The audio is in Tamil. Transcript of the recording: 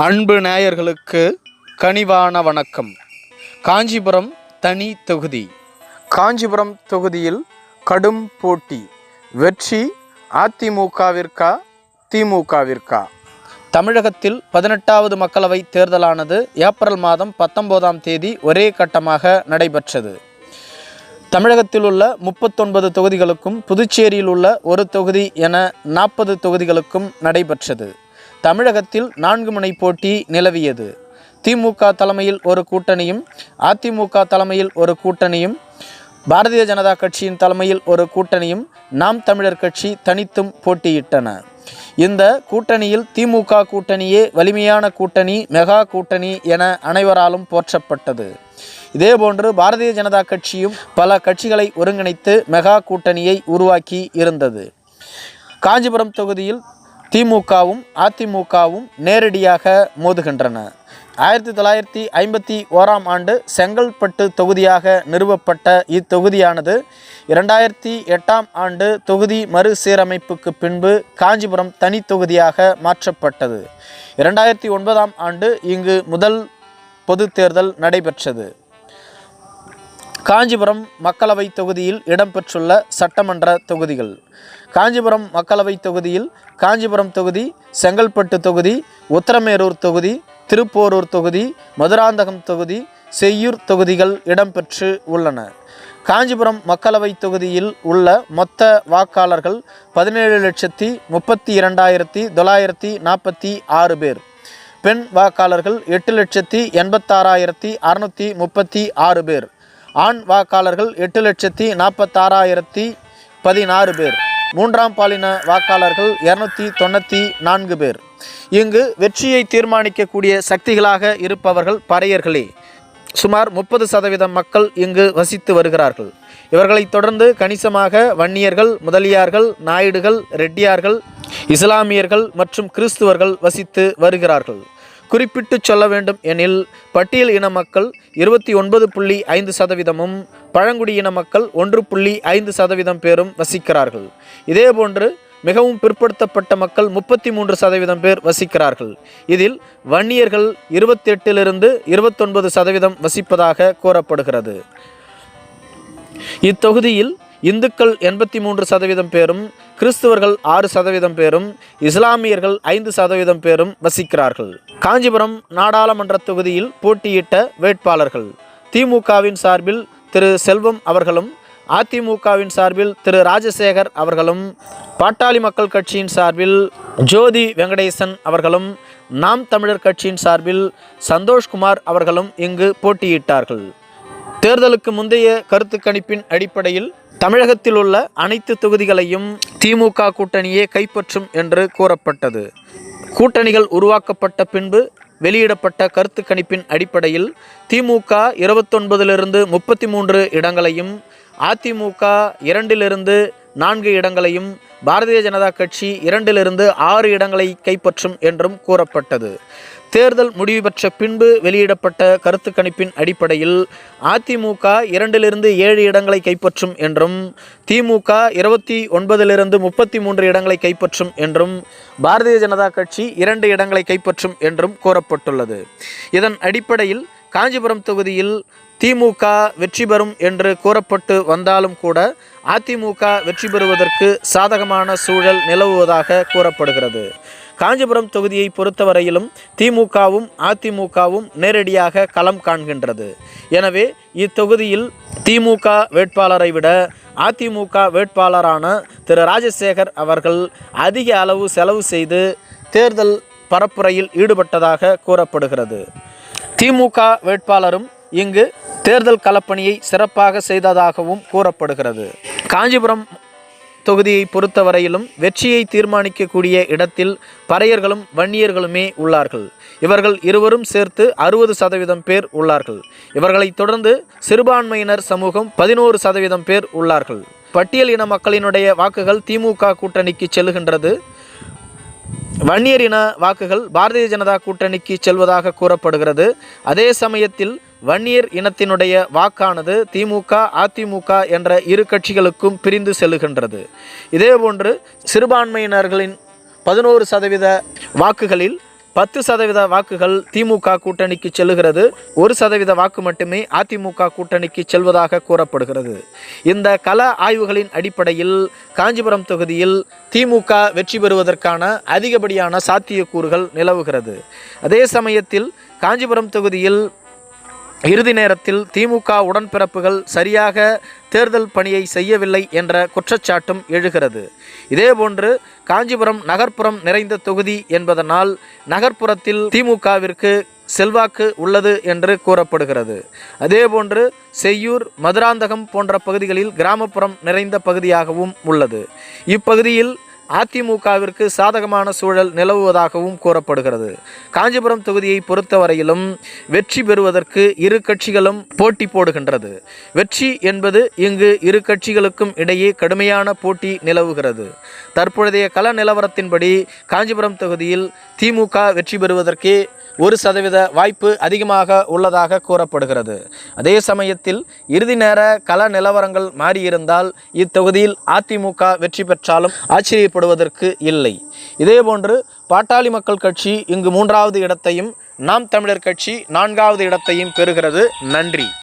அன்பு நேயர்களுக்கு கனிவான வணக்கம். காஞ்சிபுரம் தனி தொகுதி. காஞ்சிபுரம் தொகுதியில் கடும் போட்டி. வெற்றி அதிமுகவிற்கா திமுகவிற்கா? தமிழகத்தில் பதினெட்டாவது மக்களவை தேர்தலானது ஏப்ரல் மாதம் பத்தொன்பதாம் தேதி ஒரே கட்டமாக நடைபெற்றது. தமிழகத்தில் உள்ள முப்பத்தொன்பது தொகுதிகளுக்கும் புதுச்சேரியில் உள்ள ஒரு தொகுதி என நாற்பது தொகுதிகளுக்கும் நடைபெற்றது. தமிழகத்தில் நான்கு முனை போட்டி நிலவியது. திமுக தலைமையில் ஒரு கூட்டணியும் அதிமுக தலைமையில் ஒரு கூட்டணியும் பாரதிய ஜனதா கட்சியின் தலைமையில் ஒரு கூட்டணியும் நாம் தமிழர் கட்சி தனித்தும் போட்டியிட்டன. இந்த கூட்டணியில் திமுக கூட்டணியே வலிமையான கூட்டணி மெகா கூட்டணி என அனைவராலும் போற்றப்பட்டது. இதேபோன்று பாரதிய ஜனதா கட்சியும் பல கட்சிகளை ஒருங்கிணைத்து மெகா கூட்டணியை உருவாக்கி இருந்தது. காஞ்சிபுரம் தொகுதியில் திமுகவும் அதிமுகவும் நேரடியாக மோதுகின்றன. ஆயிரத்தி தொள்ளாயிரத்தி ஐம்பத்தி ஓராம் ஆண்டு செங்கல்பட்டு தொகுதியாக நிறுவப்பட்ட இத்தொகுதியானது இரண்டாயிரத்தி எட்டாம் ஆண்டு தொகுதி மறுசீரமைப்புக்கு பின்பு காஞ்சிபுரம் தனித்தொகுதியாக மாற்றப்பட்டது. இரண்டாயிரத்தி ஒன்பதாம் ஆண்டு இங்கு முதல் பொது தேர்தல் நடைபெற்றது. காஞ்சிபுரம் மக்களவை தொகுதியில் இடம்பெற்றுள்ள சட்டமன்ற தொகுதிகள். காஞ்சிபுரம் மக்களவை தொகுதியில் காஞ்சிபுரம் தொகுதி செங்கல்பட்டு தொகுதி உத்தரமேரூர் தொகுதி திருப்போரூர் தொகுதி மதுராந்தகம் தொகுதி செய்யூர் தொகுதிகள் இடம்பெற்று உள்ளன. காஞ்சிபுரம் மக்களவை தொகுதியில் உள்ள மொத்த வாக்காளர்கள் பதினேழு லட்சத்தி முப்பத்தி இரண்டாயிரத்தி தொள்ளாயிரத்தி நாற்பத்தி ஆறு பேர். பெண் வாக்காளர்கள் எட்டு லட்சத்தி எண்பத்தாறாயிரத்தி அறுநூற்றி முப்பத்தி ஆறு பேர். ஆண் வாக்காளர்கள் எட்டு லட்சத்தி நாற்பத்தாறாயிரத்தி பதினாறு பேர். மூன்றாம் பாலின வாக்காளர்கள் இரநூத்தி தொண்ணூற்றி நான்கு பேர். இங்கு வெற்றியை தீர்மானிக்கக்கூடிய சக்திகளாக இருப்பவர்கள் பறையர்களே. சுமார் முப்பது சதவீதம் மக்கள் இங்கு வசித்து வருகிறார்கள். இவர்களைத் தொடர்ந்து கணிசமாக வன்னியர்கள் முதலியார்கள் நாயுடுகள் ரெட்டியார்கள் இஸ்லாமியர்கள் மற்றும் கிறிஸ்துவர்கள் வசித்து வருகிறார்கள். குறிப்பிட்டு சொல்ல வேண்டும் எனில் பட்டியல் இன மக்கள் இருபத்தி ஒன்பது புள்ளி ஐந்து சதவீதமும் பழங்குடியின மக்கள் ஒன்று புள்ளி ஐந்து சதவீதம் பேரும் வசிக்கிறார்கள். இதேபோன்று மிகவும் பிற்படுத்தப்பட்ட மக்கள் முப்பத்தி மூன்று சதவீதம் பேர் வசிக்கிறார்கள். இதில் வன்னியர்கள் இருபத்தெட்டிலிருந்து இருபத்தொன்பது சதவீதம் வசிப்பதாக கூறப்படுகிறது. இத்தொகுதியில் இந்துக்கள் எண்பத்தி மூன்று சதவீதம் பேரும் கிறிஸ்துவர்கள் ஆறு சதவீதம் பேரும் இஸ்லாமியர்கள் ஐந்து சதவீதம் பேரும் வசிக்கிறார்கள். காஞ்சிபுரம் நாடாளுமன்ற தொகுதியில் போட்டியிட்ட வேட்பாளர்கள் திமுகவின் சார்பில் திரு செல்வம் அவர்களும் அதிமுகவின் சார்பில் திரு ராஜசேகர் அவர்களும் பாட்டாளி மக்கள் கட்சியின் சார்பில் ஜோதி வெங்கடேசன் அவர்களும் நாம் தமிழர் கட்சியின் சார்பில் சந்தோஷ்குமார் அவர்களும் இங்கு போட்டியிட்டார்கள். தேர்தலுக்கு முந்தைய கருத்து கணிப்பின் அடிப்படையில் தமிழகத்தில் உள்ள அனைத்து தொகுதிகளையும் திமுக கூட்டணியே கைப்பற்றும் என்று கூறப்பட்டது. கூட்டணிகள் உருவாக்கப்பட்ட பின்பு வெளியிடப்பட்ட கருத்து கணிப்பின் அடிப்படையில் திமுக இருபத்தொன்பதிலிருந்து முப்பத்தி மூன்று இடங்களையும் அதிமுக இரண்டிலிருந்து நான்கு இடங்களையும் பாரதிய ஜனதா கட்சி இரண்டிலிருந்து ஆறு இடங்களை கைப்பற்றும் என்றும் கூறப்பட்டது. தேர்தல் முடிவு பெற்ற பின்பு வெளியிடப்பட்ட கருத்து கணிப்பின் அடிப்படையில் அதிமுக இரண்டிலிருந்து ஏழு இடங்களை கைப்பற்றும் என்றும் திமுக இருபத்தி ஒன்பதிலிருந்து முப்பத்தி மூன்று இடங்களை கைப்பற்றும் என்றும் பாரதிய ஜனதா கட்சி இரண்டு இடங்களை கைப்பற்றும் என்றும் கூறப்பட்டுள்ளது. இதன் அடிப்படையில் காஞ்சிபுரம் தொகுதியில் திமுக வெற்றி பெறும் என்று கூறப்பட்டு வந்தாலும் கூட அதிமுக வெற்றி பெறுவதற்கு சாதகமான சூழல் நிலவுவதாக கூறப்படுகிறது. காஞ்சிபுரம் தொகுதியை பொறுத்தவரையிலும் திமுகவும் அதிமுகவும் நேரடியாக களம் காண்கின்றது. எனவே இத்தொகுதியில் திமுக வேட்பாளரை விட அதிமுக வேட்பாளரான திரு. ராஜசேகர் அவர்கள் அதிக அளவு செலவு செய்து தேர்தல் பரப்புரையில் ஈடுபட்டதாக கூறப்படுகிறது. திமுக வேட்பாளரும் இங்கு தேர்தல் களப்பணியை சிறப்பாக செய்ததாகவும் கூறப்படுகிறது. காஞ்சிபுரம் தொகுதியை பொறுத்தவரையிலும் வெற்றியை தீர்மானிக்கக்கூடிய இடத்தில் பறையர்களும் வன்னியர்களுமே உள்ளார்கள். இவர்கள் இருவரும் சேர்த்து அறுபது சதவீதம் பேர் உள்ளார்கள். இவர்களைத் தொடர்ந்து சிறுபான்மையினர் சமூகம் பதினோரு சதவீதம் பேர் உள்ளார்கள். பட்டியல் இன மக்களினுடைய வாக்குகள் திமுக கூட்டணிக்கு செல்லுகின்றது வன்னியர் இன வாக்குகள் பாரதிய ஜனதா கூட்டணிக்கு செல்வதாக கூறப்படுகிறது. அதே சமயத்தில் வன்னியர் இனத்தினுடைய வாக்கானது திமுக அதிமுக என்ற இரு கட்சிகளுக்கும் பிரிந்து செல்லுகின்றது. இதேபோன்று சிறுபான்மையினர்களின் பதினோரு சதவீத வாக்குகளில் பத்து சதவீத வாக்குகள் திமுக கூட்டணிக்கு செல்லுகிறது. ஒரு சதவீத வாக்கு மட்டுமே அதிமுக கூட்டணிக்கு செல்வதாக கூறப்படுகிறது. இந்த கள ஆய்வுகளின் அடிப்படையில் காஞ்சிபுரம் தொகுதியில் திமுக வெற்றி பெறுவதற்கான அதிகப்படியான சாத்தியக்கூறுகள் நிலவுகிறது. அதே சமயத்தில் காஞ்சிபுரம் தொகுதியில் இறுதி நேரத்தில் திமுக உடன்பிறப்புகள் சரியாக தேர்தல் பணியை செய்யவில்லை என்ற குற்றச்சாட்டும் எழுகிறது. இதேபோன்று காஞ்சிபுரம் நகர்ப்புறம் நிறைந்த தொகுதி என்பதனால் நகர்ப்புறத்தில் திமுகவிற்கு செல்வாக்கு உள்ளது என்று கூறப்படுகிறது. அதேபோன்று செய்யூர் மதுராந்தகம் போன்ற பகுதிகளில் கிராமப்புறம் நிறைந்த பகுதியாகவும் உள்ளது. இப்பகுதியில் அதிமுகவிற்கு சாதகமான சூழல் நிலவுவதாகவும் கூறப்படுகிறது. காஞ்சிபுரம் தொகுதியை பொறுத்தவரையிலும் வெற்றி பெறுவதற்கு இரு கட்சிகளும் போட்டி போடுகின்றது. வெற்றி என்பது இங்கு இரு கட்சிகளுக்கும் இடையே கடுமையான போட்டி நிலவுகிறது. தற்பொழுதைய கள நிலவரத்தின்படி காஞ்சிபுரம் தொகுதியில் திமுக வெற்றி பெறுவதற்கே ஒரு சதவீத வாய்ப்பு அதிகமாக உள்ளதாக கூறப்படுகிறது. அதே சமயத்தில் இறுதி நேர கள நிலவரங்கள் மாறியிருந்தால் இத்தொகுதியில் அதிமுக வெற்றி பெற்றாலும் ஆச்சரியப்படும் ஏற்படுவதற்கு இல்லை. இதேபோன்று பாட்டாளி மக்கள் கட்சி இங்கு மூன்றாவது இடத்தையும் நாம் தமிழர் கட்சி நான்காவது இடத்தையும் பெறுகிறது. நன்றி.